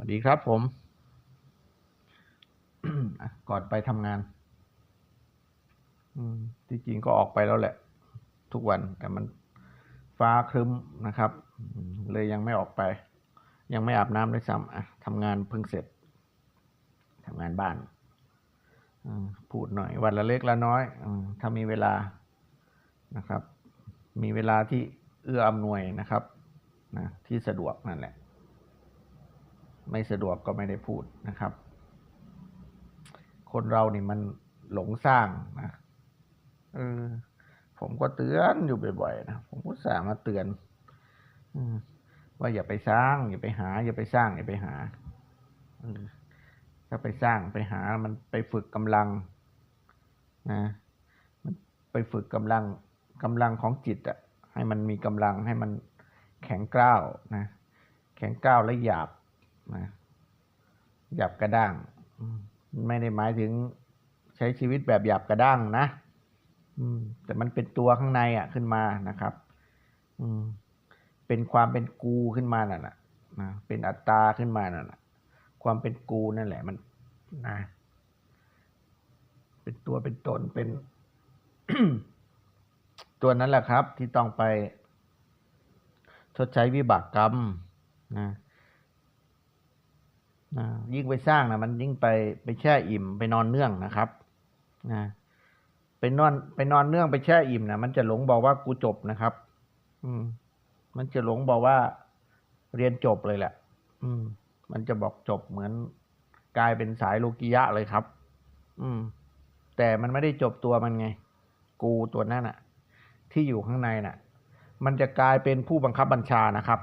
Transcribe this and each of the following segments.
วัสดีครับผม ก่อนไปทำงาน ที่จริงก็ออกไปแล้วแหละ ทุกวันแต่มันฟ้าครึ้มนะครับ เลยยังไม่ออกไป ยังไม่อาบน้ำด้วยซ้ำอะทำงานเพิ่งเสร็จทำงานบ้านพูดหน่อย วันละเล็กละน้อยถ้ามีเวลานะครับ มีเวลาที่เอื้ออำนวยนะครับนะที่สะดวกนั่นแหละ ไม่สะดวกก็ไม่ได้พูดนะครับ คนเรานี่มันหลงสร้างนะเออผมก็เตือนอยู่บ่อยๆนะผมก็สามาเตือนอมว่าอย่าไปสร้าง อย่าไปหา อย่าไปสร้าง อย่าไปหาออถ้าไปสร้างไปหามันไปฝึกกำลังนะมันไปฝึกกำลังกำลังของจิตอะให้มันมีกำลังให้มันแข็งกร้าวนะ แข็งกร้าวและหยาบ นะหยาบกระด้าง ไม่ได้หมายถึงใช้ชีวิตแบบหยาบกระด้างนะแต่มันเป็นตัวข้างในอะขึ้นมานะครับเป็นความเป็นกูขึ้นมานั่นแหละนะเป็นอัตตาขึ้นมานั่นแหละความเป็นกูนั่นแหละ มันนะเป็นตัวเป็นตนเป็น ตัวนั้นแหละครับ ที่ต้องไปชดใช้วิบากกรรมนะ ยิ่งไปสร้างนะมันยิ่งไปไปแช่อิ่มไปนอนเนื่องนะครับนะไปนอนไปนอนเนื่องไปแช่อิ่มนะมันจะหลงบอกว่ากูจบนะครับ อืม มันจะหลงบอกว่าเรียนจบเลยแหละ อืม มันจะบอกจบเหมือนกลายเป็นสายโลกิยะเลยครับ อืม แต่มันไม่ได้จบตัวมันไง กูตัวนั้นน่ะที่อยู่ข้างในน่ะ มันจะกลายเป็นผู้บังคับบัญชานะครับ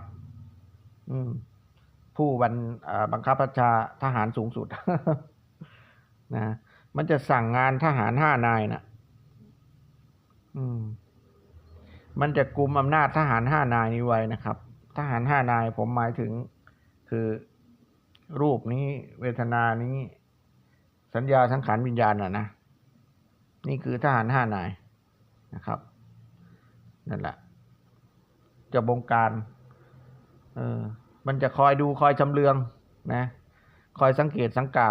อืม ผู้บัญอ่าบังคับบัญชาทหารสูงสุดนะมันจะสั่งงานทหารห้านายนะอืม มันจะกลุมอำนาจทหารห้านายนี้ไว้นะครับ ทหารห้านายผมหมายถึง คือรูปนี้ เวทนานี้ สัญญาสังขารวิญญาณน่ะนะนี่คือทหารห้านายนะครับ นั่นแหละ จะบงการ เออ มันจะคอยดูคอยชำเลืองนะ คอยสังเกตสังกา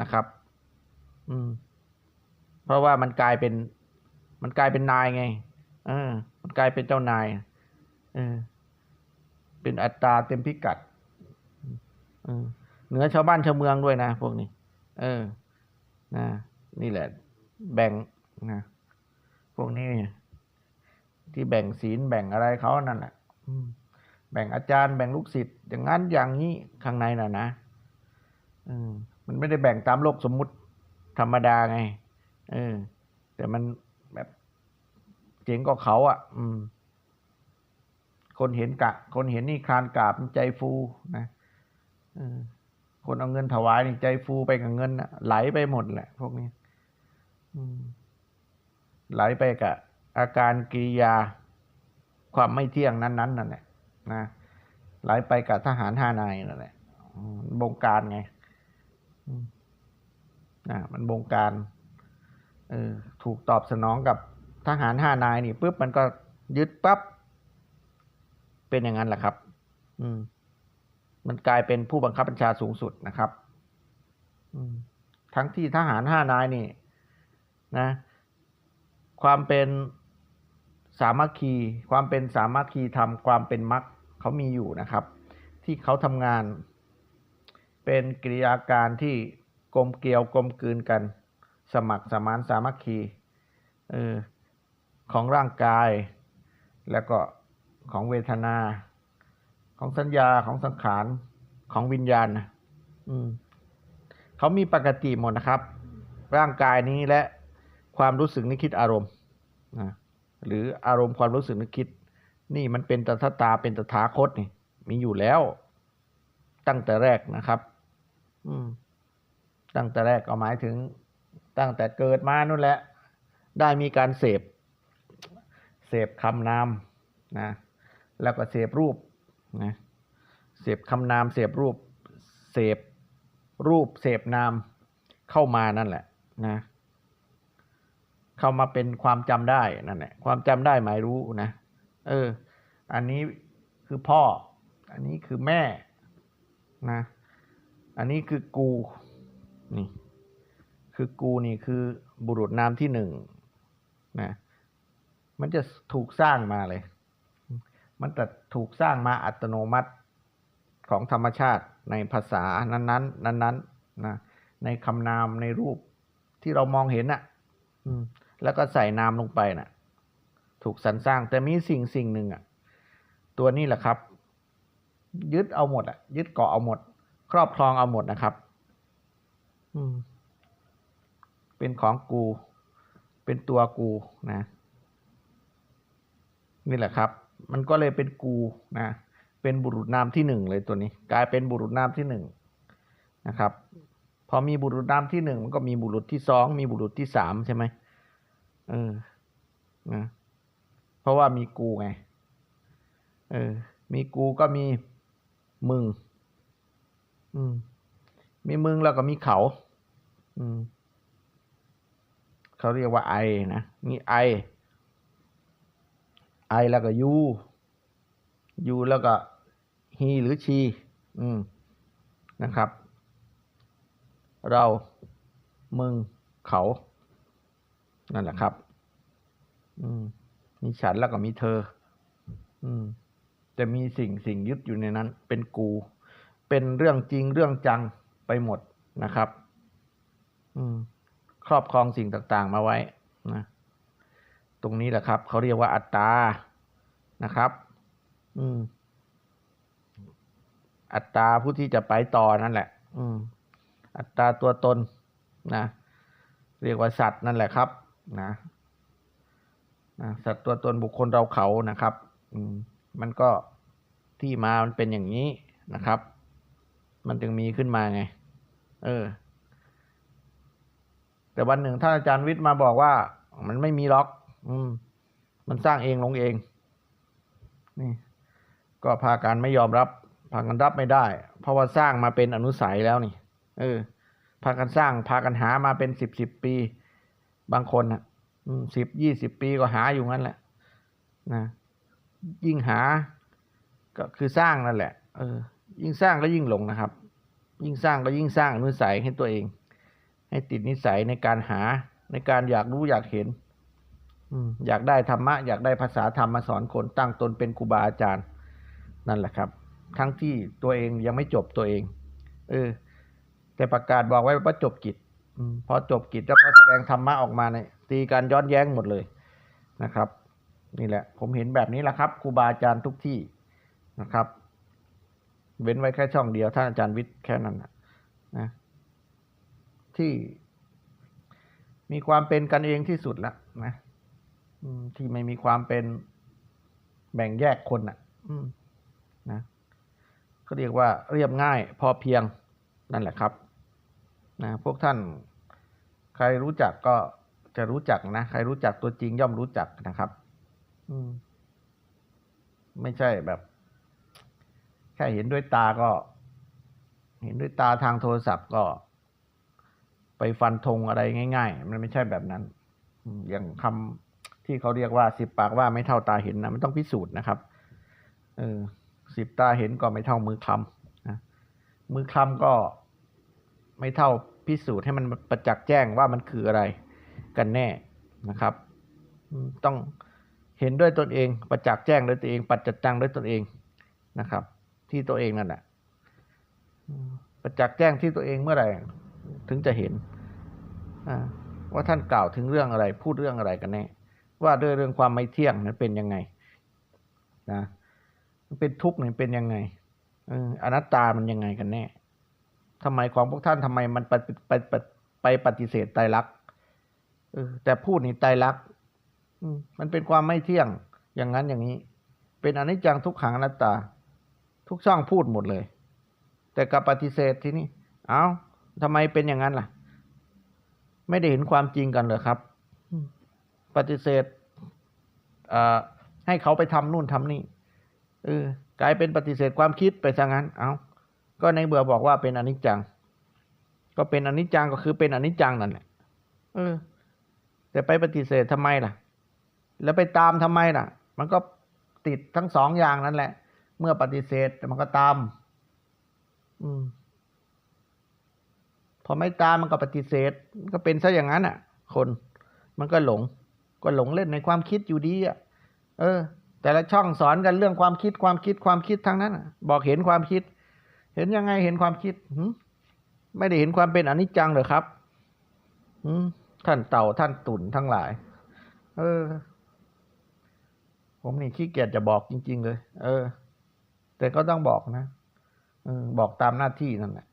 นะครับ อืม เพราะว่ามันกลายเป็น มันกลายเป็นนายไง เออ มันกลายเป็นเจ้านาย เออ เป็นอัตราเต็มพิกัด เออ เหนือชาวบ้านชาวเมืองด้วยนะพวกนี้ เออ นะ นี่แหละ แบ่งนะ พวกนี้ ที่แบ่งศีลแบ่งอะไรเขานั่นแหละอืม แบ่งอาจารย์ แบ่งลูกศิษย์อย่างนั้นอย่างนี้ข้างในน่ะนะอืมมันไม่ได้แบ่งตามโลกสมมุติธรรมดาไงเออแต่มันแบบเจ๋งก็เขาอะ อืม คนเห็นกะ คนเห็นนี่คลานกราบใจฟูนะอคนเอาเงินถวายนี่ใจฟูไปกับเงินนะไหลไปหมดแหละ พวกนี้ไหลไปกับอาการกริยา ความไม่เที่ยงนั้นๆนั่นแหละ นะไหลไปกับทหารห้านายนั่นแหละบงการไงนะมันบงการเออถูกตอบสนองกับทหารห้านายนี่ปุ๊บมันก็ยึดปั๊บเป็นอย่างนั้นแหละครับ อืม มันกลายเป็นผู้บังคับบัญชาสูงสุดนะครับ อืม ทั้งที่ทหารห้านายนี่ นะ ความเป็นสามัคคี ความเป็นสามัคคีธรรม ความเป็นมรรค เขามีอยู่นะครับ ที่เขาทำงาน เป็นกิริยาการที่กลมเกลียวกลมกลืนกัน สมัครสมานสามัคคีออของร่างกาย แล้วก็ของเวทนา ของสัญญาของสังขารของวิญญาณนะเขามีปกติหมดนะครับ ร่างกายนี้และความรู้สึกนึกคิดอารมณ์นะหรืออารมณ์ความรู้สึกนึกคิด นี่มันเป็นตถตาเป็นตถาคตนี่ มีอยู่แล้ว ตั้งแต่แรกนะครับ อืม ตั้งแต่แรกก็หมายถึง ตั้งแต่เกิดมานู่นแหละ ได้มีการเสพ เสพคำนามนะ แล้วก็เสพรูปนะเสพคำนาม เสพรูป เสพรูป เสพนามเข้ามานั่นแหละ นะ เข้ามาเป็นความจำได้นั่นแหละความจำได้หมายรู้นะ เออ อันนี้คือพ่อ อันนี้คือแม่นะ อันนี้คือกู นี่ คือกูนี่คือบุรุษนามที่หนึ่งนะ มันจะถูกสร้างมาเลย มันจะถูกสร้างมาอัตโนมัติของธรรมชาติในภาษานั้น ๆ นั้นๆนะในคำนามในรูปที่เรามองเห็นน่ะแล้วก็ใส่นามลงไปน่ะ ถูกสรรสร้าง แต่มีสิ่งสิ่งหนึ่งอะตัวนี้แหละครับ ยึดเอาหมดอะ ยึดเกาะเอาหมด ครอบครองเอาหมดนะครับ อืม เป็นของกู เป็นตัวกูนะ นี่แหละครับ มันก็เลยเป็นกูนะเป็นบุรุษนามที่หนึ่งเลยตัวนี้ กลายเป็นบุรุษนามที่หนึ่งนะครับ พอมีบุรุษนามที่หนึ่งมันก็มีบุรุษที่สองมีบุรุษที่สามใช่ไหมเออนะ เพราะว่ามีกูไง เออ มีกูก็มีมึง อืม มีมึงแล้วก็มีเขา อืม เขาเรียกว่าไอนะ มีไอ ไอแล้วก็ยูยูแล้วก็ฮีหรือชี อืม นะครับ เรา มึง เขา นั่นแหละครับ อืม มีฉันแล้วก็มีเธอ อืมจะมีสิ่งสิ่งยึดอยู่ในนั้น เป็นกู เป็นเรื่องจริงเรื่องจังไปหมดนะครับ อืม ครอบครองสิ่งต่างๆ มาไว้นะตรงนี้แหละครับเขาเรียกว่าอัตตานะครับ อืม อัตตาผู้ที่จะไปต่อนั่นแหละ อืม อัตราตัวตนนะเรียกว่าสัตว์นั่นแหละครับ นะ สัตว์ตัวตนบุคคลเราเขานะครับอืมมันก็ที่มามันเป็นอย่างนี้นะครับ มันจึงมีขึ้นมาไง เออ แต่วันหนึ่งท่านอาจารย์วิทย์มาบอกว่า มันไม่มีล็อก อืม มันสร้างเองลงเอง นี่ ก็พากันไม่ยอมรับ พากันรับไม่ได้ เพราะว่าสร้างมาเป็นอนุสัยแล้วนี่ เออ พากันสร้าง พากันหามาเป็นสิบสิบปี บางคนอะ สิบยี่สิบปีก็หาอยู่งั้นแหละนะยิ่งหาก็คือสร้างนั่นแหละเออยิ่งสร้างก็ยิ่งหลงนะครับ ยิ่งสร้างก็ยิ่งสร้างนุสัยให้ตัวเอง ให้ติดนิสัยในการหาในการอยากรู้อยากเห็นอืมอยากได้ธรรมะอยากได้ภาษาธรรมมาสอนคนตั้งตนเป็นครูบาอาจารย์นั่นแหละครับ ทั้งที่ตัวเองยังไม่จบตัวเอง เออ แต่ประกาศบอกไว้ว่าจบกิจอพอจบกิจแล้วพอแสดงธรรมะออกมาเนี่ย ตีการย้อนแย้งหมดเลยนะครับ นี่แหละ ผมเห็นแบบนี้แหละครับครูบาอาจารย์ทุกที่นะครับ เว้นไว้แค่ช่องเดียวท่านอาจารย์วิทย์แค่นั้นนะนะที่มีความเป็นกันเองที่สุดแล้วนะที่ไม่มีความเป็นแบ่งแยกคนอะนะก็เรียกว่าเรียบง่ายพอเพียงนั่นแหละครับนะพวกท่านใครรู้จักก็ จะรู้จักนะ ใครรู้จักตัวจริงย่อมรู้จักนะครับ อืม ไม่ใช่แบบ แค่เห็นด้วยตาก็ เห็นด้วยตาทางโทรศัพท์ก็ ไปฟันธงอะไรง่าย ๆ มันไม่ใช่แบบนั้นอย่างคำที่เขาเรียกว่าสิบปากว่าไม่เท่าตาเห็นนะมันต้องพิสูจน์นะครับ เออสิบตาเห็นก็ไม่เท่ามือคลำนะมือคลำก็ไม่เท่าพิสูจน์ให้มันประจักษ์แจ้งว่ามันคืออะไร กันแน่นะครับ ต้องเห็นด้วยตนเอง ประจักษ์แจ้งด้วยตัวเอง ปัจจัดจังด้วยตนเองนะครับ ที่ตัวเองนั่นแหละประจักษ์แจ้งที่ตัวเองเมื่อไหร่ถึงจะเห็นว่าท่านกล่าวถึงเรื่องอะไร พูดเรื่องอะไรกันแน่ว่าด้วยเรื่องความไม่เที่ยงนั้นเป็นยังไงนะเป็นทุกข์เนี่ยเป็นยังไงอนัตตามันยังไงกันแน่ทำไมของพวกท่านทำไมมันไปไปไปปฏิเสธไตรลักษณ เออแต่พูดนี่ไตรลักษณ์มันเป็นความไม่เที่ยงอย่างนั้นอย่างนี้ เป็นอนิจจังทุกขังอนัตตา ทุกช่องพูดหมดเลย แต่กับปฏิเสธที่นี่เอา้าทำไมเป็นอย่างนั้นล่ะ ไม่ได้เห็นความจริงกันเลยครับ ปฏิเสธให้เขาไปทำนู่นทำนี่เออกลายเป็นปฏิเสธความคิดไปซะงั้น เอาก็ในเบื่อบอกว่าเป็นอนิจจัง ก็เป็นอนิจจังก็คือเป็นอนิจจังนั่นแหละ เออ แต่ไปปฏิเสธทำไมล่ะ แล้วไปตามทำไมล่ะ มันก็ติดทั้งสองอย่างนั่นแหละ เมื่อปฏิเสธมันก็ตาม อืม พอไม่ตามมันก็ปฏิเสธก็เป็นซะอย่างนั้นอะ คน มันก็หลง ก็หลงเล่นในความคิดอยู่ดีอะ เออ แต่ละช่องสอนกันเรื่องความคิดความคิดความคิดทั้งนั้นอบอกเห็นความคิด เห็นยังไงเห็นความคิดไม่ได้เห็นความเป็นอนิจจังเหรอครับหืม ท่านเต่าท่านตุ่นทั้งหลาย เออ ผมนี่ขี้เกียจจะบอกจริง ๆ เลย เออ แต่ก็ต้องบอกนะออบอกตามหน้าที่นั่นแหละ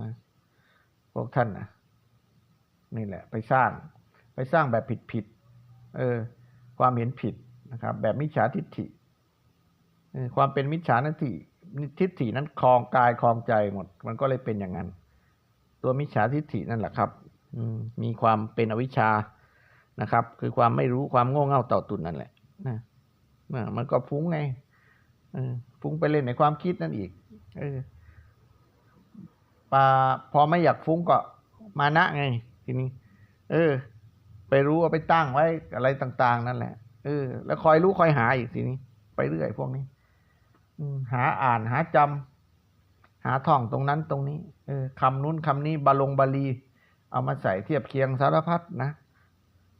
นะพวกท่านนะนี่แหละ ไปสร้าง ไปสร้างแบบผิดๆเออ ความเห็นผิดนะครับ แบบมิจฉาทิฏฐิออความเป็นมิจฉาทิฏฐิทิฏฐินั้นคลองกายคลองใจหมด มันก็เลยเป็นอย่างนั้น ตัวมิจฉาทิฏฐินั่นแหละครับ มีความเป็นอวิชชานะครับ คือความไม่รู้ความโง่เง่าต่าตุนนั่นแหละนะนะมันก็ฟุ้งไงฟุ้งไปเล่นในความคิดนั่นอีกออปาพอไม่อยากฟุ้งก็มานะไง ทีนี้ เออ ไปรู้เอาไปตั้งไว้อะไรต่าง ๆ นั่นแหละเออแล้วคอยรู้คอยหาอีกทีนี้ ไปเรื่อยพวกนี้หาอ่านหาจำหาท่องตรงนั้นตรงนี้ เออคำนู้นคำนี้บาลงบาลี เอามาใส่เทียบเคียงสารพัดนะ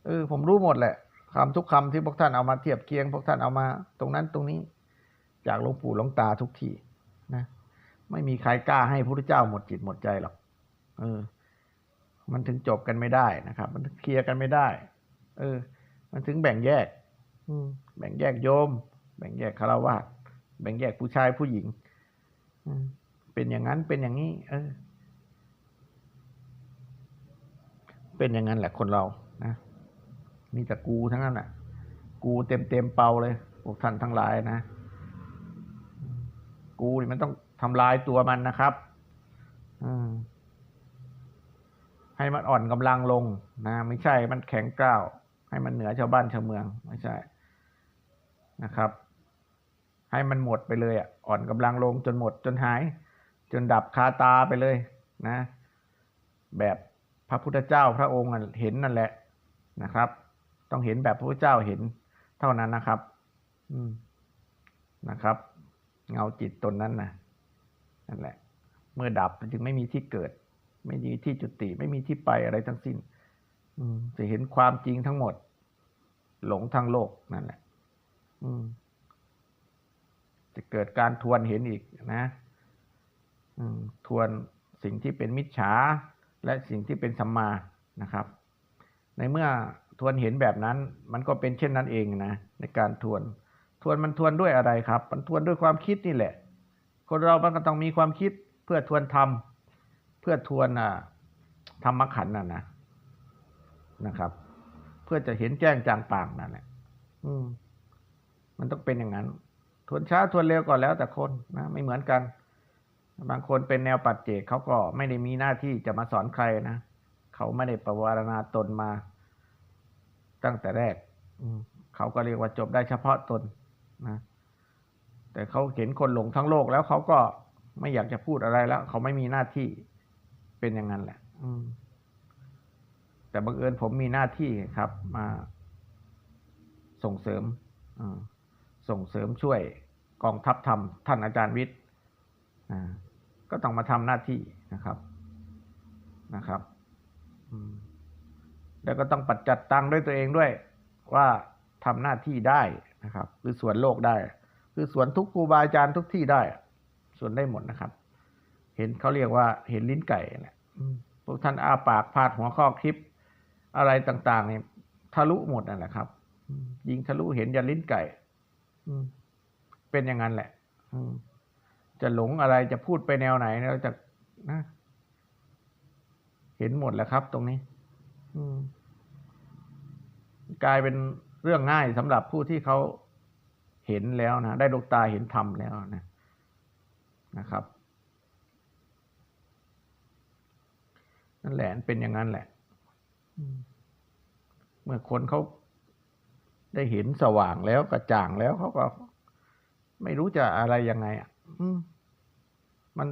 เออผมรู้หมดแหละคำทุกคำที่พวกท่านเอามาเทียบเคียง พวกท่านเอามาตรงนั้นตรงนี้ จากหลวงปู่หลวงตาทุกที่นะ ไม่มีใครกล้าให้พระเจ้าหมดจิตหมดใจหรอกเออ มันถึงจบกันไม่ได้นะครับ มันถึงเคลียร์กันไม่ได้ เออ มันถึงแบ่งแยก อืมแบ่งแยกโยม แบ่งแยกคารวะแบ่งแยกผู้ชายผู้หญิงอืมเป็นอย่างนั้นเป็นอย่างนี้ เออ เป็นอย่างนั้นแหละคนเรานะมีแต่กูทั้งนั้นแหละกูเต็มเต็มเป่าเลยพวกท่านทั้งหลายนะ กูนี่มันต้องทำลายตัวมันนะครับอืมให้มันอ่อนกำลังลงนะไม่ใช่มันแข็งกร้าว ให้มันเหนือชาวบ้านชาวเมือง ไม่ใช่นะครับ ให้มันหมดไปเลยอะอ่อนกำลังลงจนหมดจนหาย จนดับคาตาไปเลยนะ แบบ พระพุทธเจ้าพระองค์เห็นนั่นแหละนะครับ ต้องเห็นแบบพระพุทธเจ้าเห็นเท่านั้นนะครับอืมนะครับ เงาจิตตนนั้นนะนั่นแหละ เมื่อดับจึงไม่มีที่เกิด ไม่มีที่จุติ ไม่มีที่ไปอะไรทั้งสิ้นอืมจะเห็นความจริงทั้งหมด หลงทั้งโลกนั่นแหละอืมจะเกิดการทวนเห็นอีกนะอืมทวนสิ่งที่เป็นมิจฉา และสิ่งที่เป็นสัมมานะครับ ในเมื่อทวนเห็นแบบนั้น มันก็เป็นเช่นนั้นเองนะในการทวน ทวนมันทวนด้วยอะไรครับ มันทวนด้วยความคิดนี่แหละ คนเรามันก็ต้องมีความคิดเพื่อทวนธรรมเพื่อทวนธรรมขันธ์น่ะนะนะครับ เพื่อจะเห็นแจ้งจางปางนั่นแหละอืมมันต้องเป็นอย่างนั้น ทวนช้าทวนเร็วก็แล้วแต่คนนะ ไม่เหมือนกัน บางคนเป็นแนวปัจเจกเขาก็ไม่ได้มีหน้าที่จะมาสอนใครนะเขาไม่ได้ประวารณาตนมา ตั้งแต่แรกเขาก็เรียกว่าจบได้เฉพาะตนนะแต่เขาเห็นคนหลงทั้งโลกแล้วเขาก็ไม่อยากจะพูดอะไรแล้ว เขาไม่มีหน้าที่เป็นอย่างนั้นแหละแต่บังเอิญผมมีหน้าที่ครับ มาส่งเสริมส่งเสริมช่วยกองทัพธรรมท่านอาจารย์วิทย์อ่า ก็ต้องมาทำหน้าที่นะครับนะครับอืมแล้วก็ต้องปัดจัดตังค์ด้วยตัวเองด้วยว่าทำหน้าที่ได้นะครับ หรือสวนโลกได้ คือสวนทุกครูบาอาจารย์ทุกที่ได้ส่วนได้หมดนะครับ เห็นเขาเรียกว่าเห็นลิ้นไก่แหละอืมพวกท่านอาปากพาดหัวข้อคลิป อะไรต่าง ๆ เนี่ยทะลุหมดนั่นแหละครับอืมยิงทะลุเห็นยันลิ้นไก่อืมเป็นอย่างนั้นแหละ อืม จะหลงอะไรจะพูดไปแนวไหนเราจะนะเห็นหมดแล้วครับ ตรงนี้กลายเป็นเรื่องง่ายสำหรับผู้ที่เขาเห็นแล้วนะได้ดวงตาเห็นธรรมแล้วนะนะครับนั่นแหละเป็นอย่างนั้นแหละเมื่อคนเขาได้เห็นสว่างแล้วกระจ่างแล้วเขาก็ไม่รู้จะอะไรยังไงอะ มัน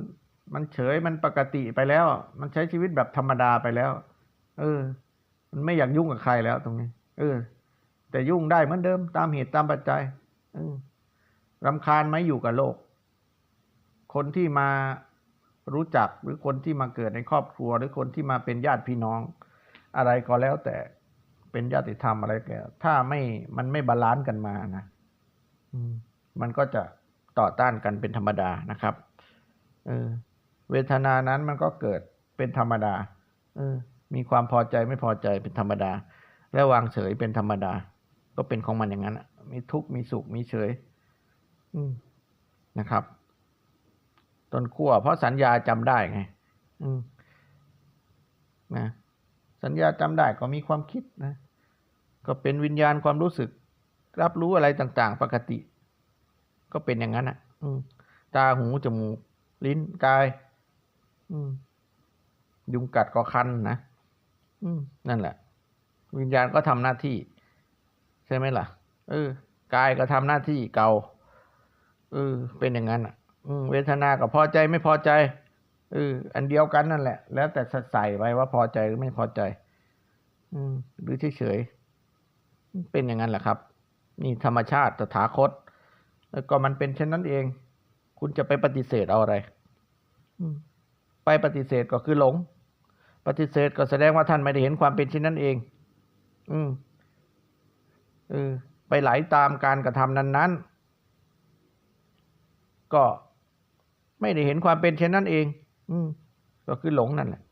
มันเฉยมันปกติไปแล้ว มันใช้ชีวิตแบบธรรมดาไปแล้ว เออ มันไม่อยากยุ่งกับใครแล้วตรงนี้ เออ แต่ยุ่งได้เหมือนเดิม ตามเหตุตามปัจจัยเออรำคาญไหมอยู่กับโลก คนที่มารู้จักหรือคนที่มาเกิดในครอบครัว หรือคนที่มาเป็นญาติพี่น้อง อะไรก็แล้วแต่เป็นญาติธรรมอะไรแกถ้าไม่มันไม่บาลานซ์กันมานะอืมมันก็จะ ต่อต้านกันเป็นธรรมดานะครับเออเวทนานั้นมันก็เกิดเป็นธรรมดาเออมีความพอใจไม่พอใจเป็นธรรมดา และวางเฉยเป็นธรรมดา ก็เป็นของมันอย่างนั้นมีทุกข์มีสุขมีเฉย อืนะครับ ต้นขั้วเพราะสัญญาจำได้ไง อืนะสัญญาจำได้ก็มีความคิดนะ ก็เป็นวิญญาณความรู้สึก รับรู้อะไรต่าง ๆ ปกติ ก็เป็นอย่างนั้นอะ อืม ตาหูจมูก ลิ้นกาย อืม ยุงกัดก็คันนะอืม นั่นแหละ วิญญาณก็ทำหน้าที่ ใช่ไหมล่ะ เออกายก็ทำหน้าที่เก่าเออ เป็นอย่างนั้นอะ อืม เวทนาก็พอใจไม่พอใจเอออันเดียวกันนั่นแหละ แล้วแต่ใส่ไว้ว่าพอใจหรือไม่พอใจ อืม หรือเฉยๆเป็นอย่างนั้นแหละครับ นี่ธรรมชาติตถาคต แล้วก็มันเป็นเช่นนั้นเอง คุณจะไปปฏิเสธเอาอะไรอืมไปปฏิเสธก็คือหลง ปฏิเสธก็แสดงว่าท่านไม่ได้เห็นความเป็นเช่นนั้นเอง อืมเออไปไหลตามการกระทำนั้น ๆ ก็ไม่ได้เห็นความเป็นเช่นนั้นเอง อืมก็คือหลงนั่นแหละ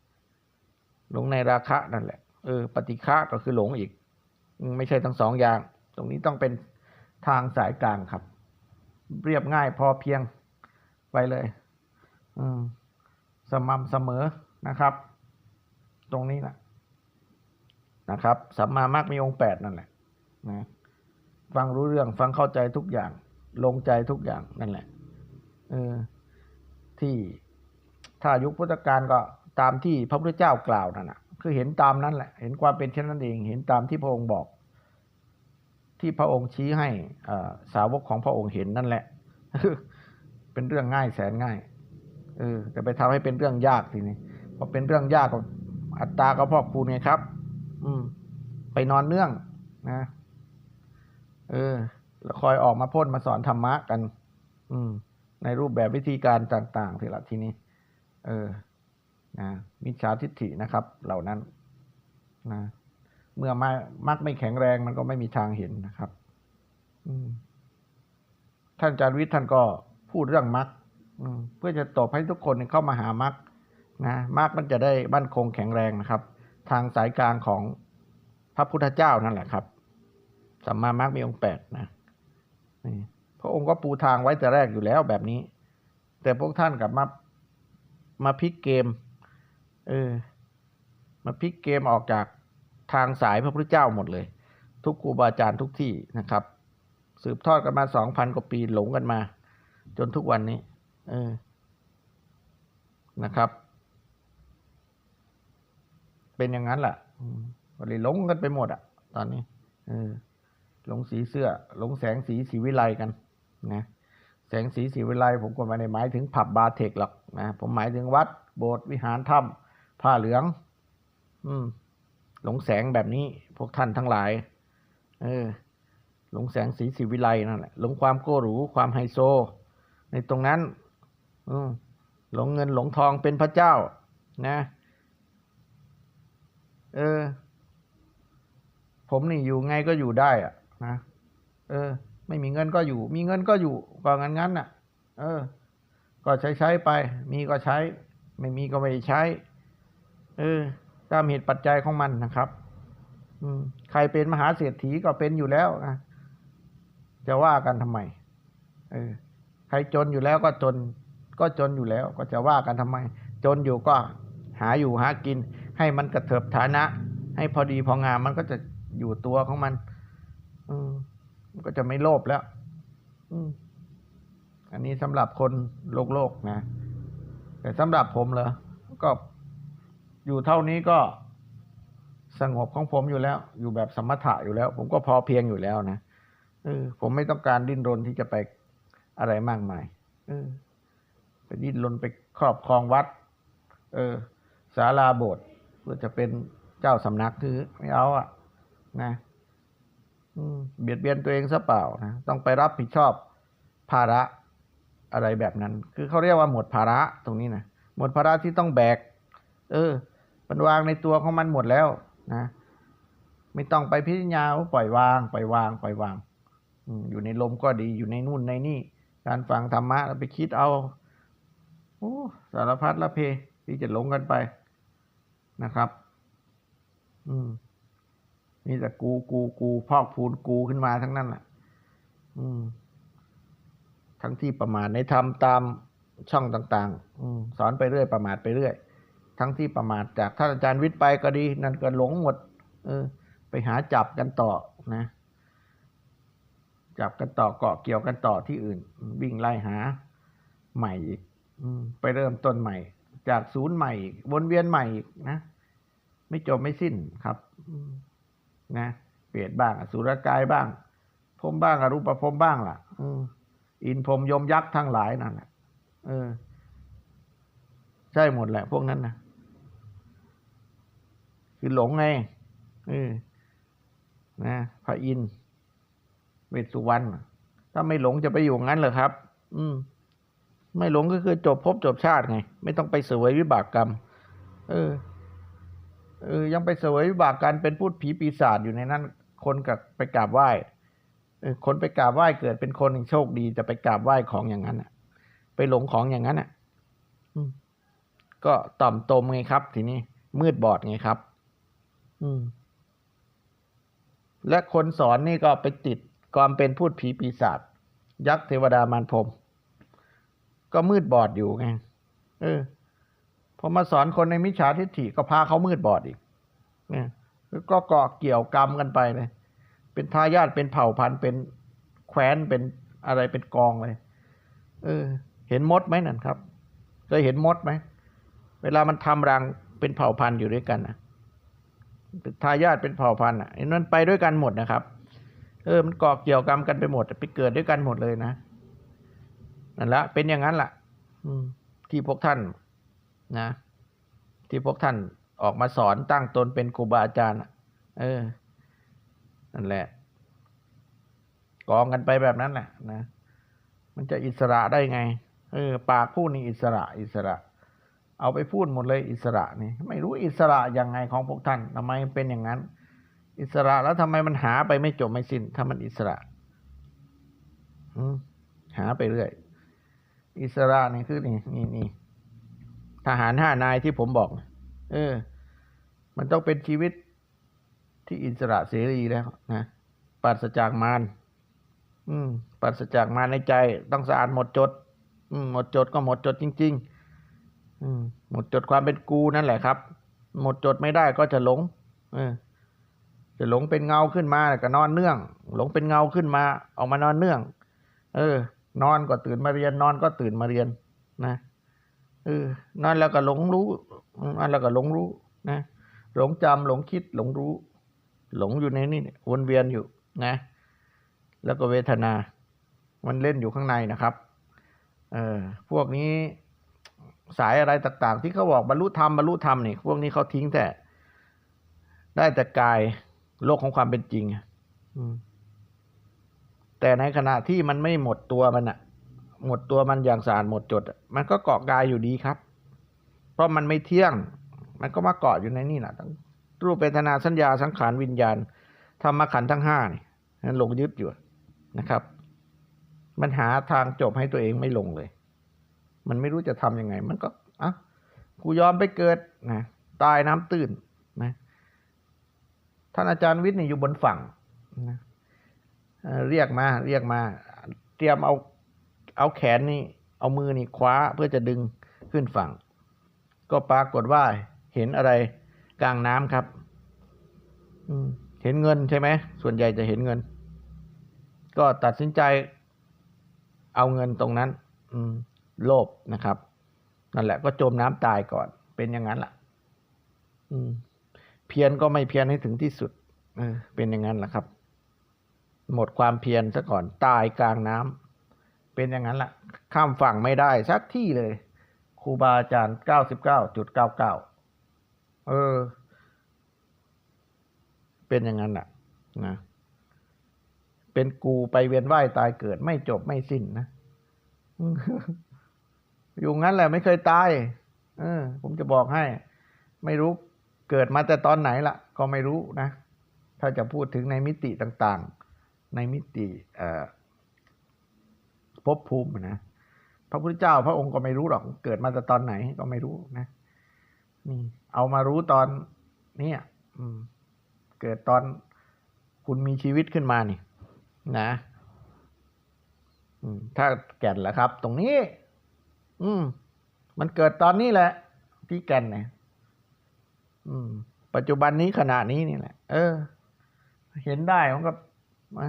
หลงในราคะนั่นแหละ เออ ปฏิฆะก็คือหลงอีกอืมไม่ใช่ทั้งสองอย่าง ตรงนี้ต้องเป็นทางสายกลางครับ เรียบง่ายพอเพียงไปเลยสม่ำเสมอนะครับ ตรงนี้แหละนะครับสัมมามักมีองค์แปดนั่นแหละนะฟังรู้เรื่องฟังเข้าใจทุกอย่าง ลงใจทุกอย่างนั่นแหละเออที่ถ้ายุคพุทธกาลก็ตามที่พระพุทธเจ้า กล่าวนั่นแหะคือเห็นตามนั้นแหละ เห็นความเป็นเช่นนั้นเอง เห็นตามที่พระองค์บอก ที่พระองค์ชี้ให้สาวกของพระองค์เห็นนั่นแหละ เป็นเรื่องง่ายแสนง่ายเออแต่ไปทำให้เป็นเรื่องยากทีนี้พอเป็นเรื่องยากก็อัตตาก็พอกคูณไงครับ อืม ไปนอนเนื่องนะเออ แล้วคอยออกมาพ่นมาสอนธรรมะกัน อืม ในรูปแบบวิธีการต่างๆทีละทีนี้ เออนะมิจฉาทิฏฐินะครับ เหล่านั้นนะ เมื่อมามักไม่แข็งแรงมันก็ไม่มีทางเห็นนะครับท่านอาจารย์วิทย์ท่านก็พูดเรื่องมรรคเพื่อจะตอบให้ทุกคนเข้ามาหามรรคนะมรรคมันจะได้มั่นคงแข็งแรงนะครับ ทางสายกลางของพระพุทธเจ้านั่นแหละครับสัมมามรรคมีองค์แปดนะพระองค์ก็ปูทางไว้แต่แรกอยู่แล้วแบบนี้ แต่พวกท่านกลับมามาพลิกเกม เออ มาพลิกเกมออกจาก ทางสายพระพุทธเจ้าหมดเลย ทุกครูบาอาจารย์ทุกที่นะครับ สืบทอดกันมาสองพันกว่าปีหลงกันมา จนทุกวันนี้ เออนะครับ เป็นอย่างนั้นแหละก็เลยหลงกันไปหมดอะตอนนี้ เออหลงสีเสื้อ หลงแสงสีสีวิไลกัน นะแสงสีสีวิไลผมก็ไม่ได้หมายถึงผับบาร์เทคหรอกนะผมหมายถึงวัด โบสถ์วิหารถ้ำผ้าเหลือง อืม หลงแสงแบบนี้พวกท่านทั้งหลาย เออ หลงแสงสีสีวิไลนั่นแหละหลงความโก้หรูความไฮโซ ในตรงนั้นหลงเงินหลงทองเป็นพระเจ้า นะ เออ ผมนี่อยู่ไงก็อยู่ได้อะนะเออ ไม่มีเงินก็อยู่ มีเงินก็อยู่ก็งั้นงั้นน่ะ เออ ก็ใช้ใช้ไป มีก็ใช้ ไม่มีก็ไม่ใช้ เออ ตามเหตุปัจจัยของมันนะครับ อืมใครเป็นมหาเศรษฐีก็เป็นอยู่แล้วนะจะว่ากันทำไมเออใครจนอยู่แล้วก็จน ก็จนอยู่แล้ว ก็จะว่ากันทำไม จนอยู่ก็หาอยู่หากิน ให้มันกระเถิบฐานะ ให้พอดีพองามมันก็จะอยู่ตัวของมัน อืมก็จะไม่โลภแล้ว อืมอันนี้สำหรับคนโลกโลกนะ แต่สำหรับผมเหรอก็ อยู่เท่านี้ก็สงบของผมอยู่แล้ว อยู่แบบสมถะอยู่แล้ว ผมก็พอเพียงอยู่แล้วนะเออ ผมไม่ต้องการดิ้นรนที่จะไปอะไรมากมายเออไปดิ้นรนไปครอบครองวัด เออศาลาโบสถ์เพื่อจะเป็นเจ้าสำนักคือไม่เอาอะนะเบียดเบียนตัวเองซะเปล่านะต้องไปรับผิดชอบภาระอะไรแบบนั้น คือเขาเรียกว่าหมดภาระตรงนี้นะหมดภาระที่ต้องแบก เออ มันวางในตัวของมันหมดแล้วนะ ไม่ต้องไปพิจารณาว่าปล่อยวาง ปล่อยวาง ปล่อยวางอืมอยู่ในลมก็ดี อยู่ในนู่นในนี่ การฟังธรรมะเราไปคิดเอาโอ้สารพัดละเพที่จะหลงกันไปนะครับ อืมนี่แต่กู กู กูพอกพูนกูขึ้นมาทั้งนั้นแหละอืม ทั้งที่ประมาทในธรรมตามช่องต่าง ๆ อืมสอนไปเรื่อยประมาทไปเรื่อย ทั้งที่ประมาทจากท่านอาจารย์วิทย์ไปก็ดี นั่นก็หลงหมด เออ ไปหาจับกันต่อนะ จับกันต่อเกาะเกี่ยวกันต่อที่อื่น วิ่งไล่หาใหม่อีกอืมไปเริ่มต้นใหม่ จากศูนย์ใหม่อีกวนเวียนใหม่อีกนะ ไม่จบไม่สิ้นครับนะเปรตบ้างสุรกายบ้างพรมบ้างอรูปภพบ้างล่ะอืมอินพรมยมยักษ์ทั้งหลายนั่นแหละเออ ใช่หมดแหละ พวกนั้นนะ คือหลงไงเออนะพระอินทร์เวสุวรรณถ้าไม่หลงจะไปอยู่งั้นเหรอครับ อืม ไม่หลงก็คือจบภพจบชาติไง ไม่ต้องไปเสวยวิบากกรรม เออ เออ ยังไปเสวยวิบากการเป็นพูดผีปีศาจอยู่ในนั้น คนกับไปกราบไหว้เออคนไปกราบไหว้เกิดเป็นคนโชคดีจะไปกราบไหว้ของอย่างนั้นอะ ไปหลงของอย่างนั้นอะอืมก็ต่อมตมไงครับ ทีนี้มืดบอดไงครับ และคนสอนนี่ก็ไปติดความเป็นพูดผีปีศาจยักษ์เทวดามารพรมก็มืดบอดอยู่ไงเออพอมาสอนคนในมิจฉาทิฏฐิก็พาเขามืดบอดอีกเนี่ยก็เกาะเกี่ยวกรรมกันไปเลย เป็นทายาทเป็นเผ่าพันธุ์เป็นแคว้นเป็นอะไรเป็นกองเลย เออ เห็นมดไหมนั่นครับเคยเห็นมดไหมเวลามันทำรังเป็นเผ่าพันธุ์อยู่ด้วยกันนะ ทายาทเป็นเผ่าพันธุ์อะนั่นไปด้วยกันหมดนะครับ เออมันเกาะเกี่ยวกรรมกันไปหมดไปเกิดด้วยกันหมดเลยนะนั่นละเป็นอย่างนั้นละ่ะ อืม ที่พวกท่าน นะ ที่พวกท่านออกมาสอนตั้งตนเป็นครูบาอาจารย์เออ นั่นแหละ กองกันไปแบบนั้นแหละนะมันจะอิสระได้ไง เออ ปากพูดนี่อิสระ อิสระ เอาไปพูดหมดเลยอิสระนี่ไม่รู้อิสระยังไงของพวกท่านทำไมเป็นอย่างนั้น อิสระแล้วทำไมมันหาไปไม่จบไม่สิ้น ถ้ามันอิสระหาไปเรื่อย อิสระนี่คือนี่นี่นี่ทหารห้านายที่ผมบอก เออ มันต้องเป็นชีวิตที่อิสระเสรีแล้วนะปราศจากมารอืมปราศจากมารในใจ ต้องสะอาดหมดจด อืมหมดจดก็หมดจดจริง ๆ หมดจดความเป็นกูนั่นแหละครับ หมดจดไม่ได้ก็จะหลงจะหลงเป็นเงาขึ้นมาก็นอนเนื่อง หลงเป็นเงาขึ้นมา ออกมานอนเนื่อง เออ นอนก็ตื่นมาเรียน นอนก็ตื่นมาเรียน นะเออนอนแล้วก็หลงรู้นอนแล้วก็หลงรู้ นะหลงจำหลงคิดหลงรู้ หลงอยู่ในนี่วนเวียนอยู่นะ แล้วก็เวทนา มันเล่นอยู่ข้างในนะครับ เออพวกนี้ สายอะไรต่างๆ ที่เขาบอกบรรลุธรรมบรรลุธรรมนี่พวกนี้เขาทิ้งแต่ ได้แต่กายโลกของความเป็นจริงอะอืมแต่ในขณะที่มันไม่หมดตัวมันอะหมดตัวมันอย่างสารหมดจดอะมันก็เกาะกายอยู่ดีครับ เพราะมันไม่เที่ยง มันก็มาเกาะอยู่ในนี่แหละทั้งรูปเวทนาสัญญาสังขารวิญญาณธรรมขันธ์ทั้งห้านี่นั้นหลงยึดอยู่นะครับ มันหาทางจบให้ตัวเองไม่ลงเลย มันไม่รู้จะทำยังไง มันก็อะกูยอมไปเกิดนะตายน้ำตื้นนะท่านอาจารย์วิทย์นี่อยู่บนฝั่งนะเรียกมาเรียกมา เตรียมเอาเอาแขนนี่ เอามือนี่คว้าเพื่อจะดึงขึ้นฝั่ง ก็ปรากฏว่าเห็นอะไรกลางน้ำครับเห็นเงินใช่ไหมส่วนใหญ่จะเห็นเงิน ก็ตัดสินใจเอาเงินตรงนั้น อืม โลภนะครับ นั่นแหละก็จมน้ำตายก่อน เป็นอย่างนั้นล่ะ อืม เพียรก็ไม่เพียรให้ถึงที่สุดเออเป็นอย่างนั้นแหละครับ หมดความเพียรซะก่อนตายกลางน้ำเป็นอย่างนั้นล่ะ ข้ามฝั่งไม่ได้สักที่เลยครูบาอาจารย์เก้าสิบเก้าจุดเก้าเก้าเออ เป็นอย่างนั้นแหละนะเป็นกูไปเวียนว่ายตายเกิดไม่จบไม่สิ้นนะ อยู่งั้นแหละไม่เคยตายเออผมจะบอกให้ ไม่รู้เกิดมาแต่ตอนไหนละก็ไม่รู้นะ ถ้าจะพูดถึงในมิติต่างๆ ในมิติเอ่อภพภูมินะพระพุทธเจ้าพระองค์ก็ไม่รู้หรอกเกิดมาแต่ตอนไหนก็ไม่รู้นะนี่เอามารู้ตอนนี้อืม เกิดตอนคุณมีชีวิตขึ้นมานี่ นะถ้าแก่นแหละครับ ตรงนี้ อืม มันเกิดตอนนี้แหละ ที่แก่นเนี่ยอืม ปัจจุบันนี้ขณะนี้นี่แหละ เออ เห็นได้มันก็มา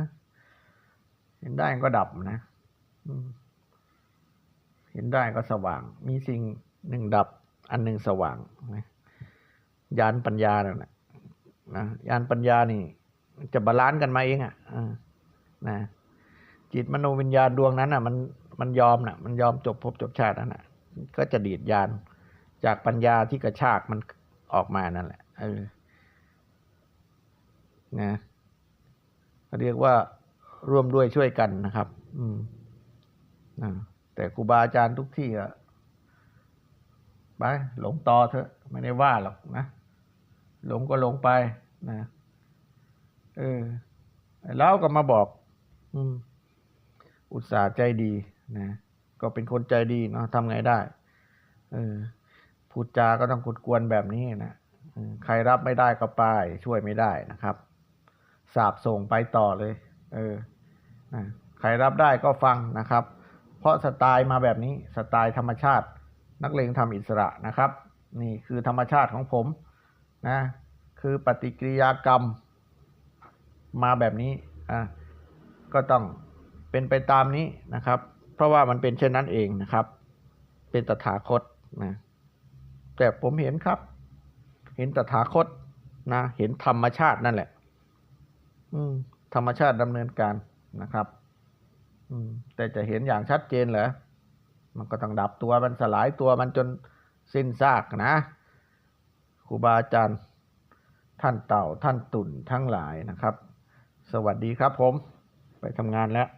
เห็นได้มันก็ดับนะอืเห็นได้ก็สว่าง มีสิ่งหนึ่งดับ อันหนึ่งสว่างนะยานปัญญาเนี่ยนะนะยานปัญญานี่ จะบาลานซ์กันมาเองอะอ่านะจิตมโนวิญญาณดวงนั้นอะ มัน มันยอมน่ะ มันยอมจบภพจบชาตินั่นน่ะก็จะดีดยานจากปัญญาที่กระชากมันออกมานั่นแหละเออนะเรียกว่าร่วมด้วยช่วยกันนะครับ อืมนะแต่ครูบาอาจารย์ทุกที่อะไปหลงต่อเถอะ ไม่ได้ว่าหรอกนะหลงก็หลงไปนะเออแล้วก็มาบอก อืม อุตส่าห์ใจดี นะก็เป็นคนใจดีเนาะทำไงได้เออพูดจาก็ต้องกดกวนแบบนี้นะใครรับไม่ได้ก็ไปช่วยไม่ได้นะครับสาบส่งไปต่อเลย เออนะใครรับได้ก็ฟังนะครับ เพราะสไตล์มาแบบนี้สไตล์ธรรมชาติ นักเลงทำอิสระนะครับ นี่คือธรรมชาติของผมนะคือปฏิกิริยากรรมมาแบบนี้อะก็ต้องเป็นไปตามนี้นะครับ เพราะว่ามันเป็นเช่นนั้นเองนะครับ เป็นตถาคตนะ แต่ผมเห็นครับ เห็นตถาคตนะ เห็นธรรมชาตินั่นแหละ อืม ธรรมชาติดำเนินการนะครับ อืม แต่จะเห็นอย่างชัดเจนเหรอ มันก็ต้องดับตัวมันสลายตัวมันจนสิ้นซากนะครูบาอาจารย์ท่านเต่าท่านตุ่นทั้งหลายนะครับ สวัสดีครับผม ไปทำงานแล้ว